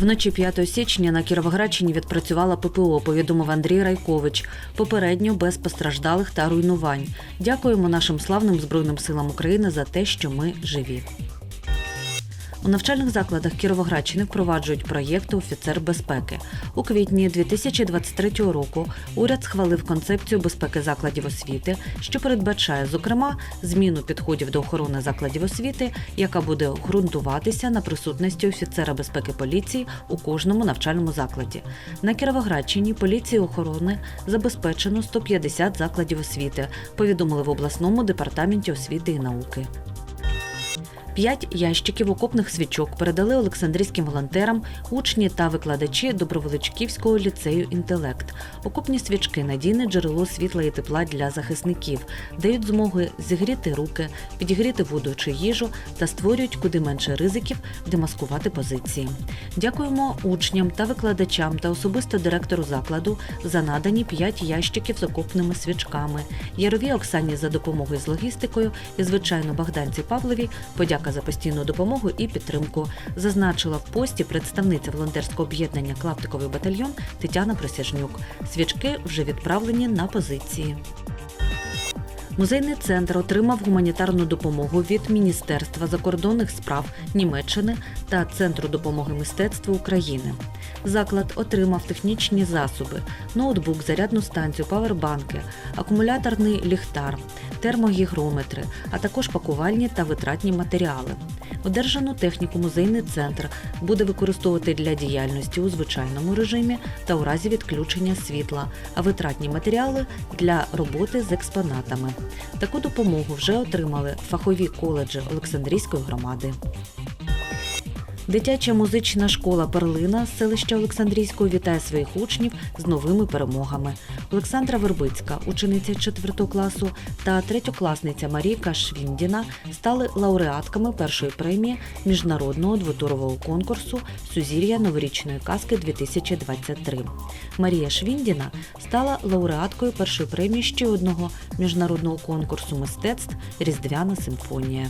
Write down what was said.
Вночі 5 січня на Кіровоградщині відпрацювала ППО, повідомив Андрій Райкович. Попередньо без постраждалих та руйнувань. Дякуємо нашим славним збройним силам України за те, що ми живі. У навчальних закладах Кіровоградщини впроваджують проєкт Офіцер безпеки. У квітні 2023 року уряд схвалив концепцію безпеки закладів освіти, що передбачає, зокрема, зміну підходів до охорони закладів освіти, яка буде ґрунтуватися на присутності офіцера безпеки поліції у кожному навчальному закладі. На Кіровоградщині поліції охорони забезпечено 150 закладів освіти, повідомили в обласному департаменті освіти і науки. П'ять ящиків окопних свічок передали Олександрійським волонтерам учні та викладачі Добровеличківського ліцею Інтелект. Окопні свічки надійне джерело світла і тепла для захисників, дають змоги зігріти руки, підігріти воду чи їжу та створюють куди менше ризиків демаскувати позиції. Дякуємо учням та викладачам та особисто директору закладу за надані п'ять ящиків з окопними свічками. Ярові Оксані за допомогою з логістикою і, звичайно, Богданці Павлові подяка за постійну допомогу і підтримку. Зазначила в пості представниця волонтерського об'єднання Клаптиковий батальйон Тетяна Присяжнюк. Свічки вже відправлені на позиції. Музейний центр отримав гуманітарну допомогу від Міністерства закордонних справ Німеччини та Центру допомоги мистецтву України. Заклад отримав технічні засоби, ноутбук, зарядну станцію, павербанки, акумуляторний ліхтар, термогігрометри, а також пакувальні та витратні матеріали. Одержану техніку музейний центр буде використовувати для діяльності у звичайному режимі та у разі відключення світла, а витратні матеріали для роботи з експонатами. Таку допомогу вже отримали фахові коледжі Олександрійської громади. Дитяча музична школа Перлина з селища Олександрійського вітає своїх учнів з новими перемогами. Олександра Вербицька, учениця 4 класу, та третьокласниця Марійка Швіндіна стали лауреатками першої премії міжнародного двотурового конкурсу Сузір'я новорічної казки 2023. Марія Швіндіна стала лауреаткою першої премії ще одного міжнародного конкурсу мистецтв Різдвяна симфонія.